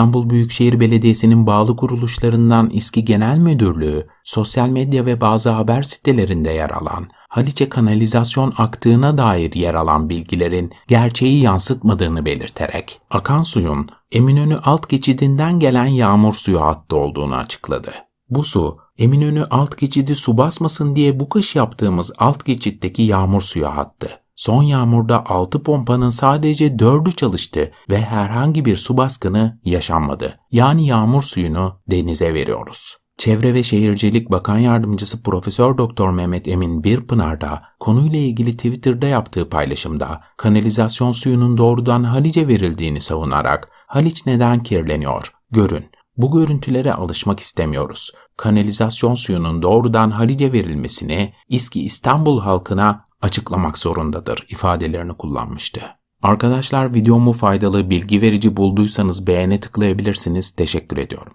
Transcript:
İstanbul Büyükşehir Belediyesi'nin bağlı kuruluşlarından İSKİ Genel Müdürlüğü, sosyal medya ve bazı haber sitelerinde yer alan Haliç'e kanalizasyon aktığına dair yer alan bilgilerin gerçeği yansıtmadığını belirterek akan suyun Eminönü alt geçidinden gelen yağmur suyu hattı olduğunu açıkladı. Bu su Eminönü alt geçidi su basmasın diye bu kış yaptığımız alt geçitteki yağmur suyu hattı. Son yağmurda 6 pompanın sadece 4'ü çalıştı ve herhangi bir su baskını yaşanmadı. Yani yağmur suyunu denize veriyoruz. Çevre ve Şehircilik Bakan Yardımcısı Profesör Doktor Mehmet Emin Birpınar da konuyla ilgili Twitter'da yaptığı paylaşımda kanalizasyon suyunun doğrudan Haliç'e verildiğini savunarak Haliç neden kirleniyor? Görün. Bu görüntülere alışmak istemiyoruz. Kanalizasyon suyunun doğrudan Haliç'e verilmesini İSKİ İstanbul halkına açıklamak zorundadır ifadelerini kullanmıştı. Arkadaşlar videomu faydalı, bilgi verici bulduysanız beğene tıklayabilirsiniz. Teşekkür ediyorum.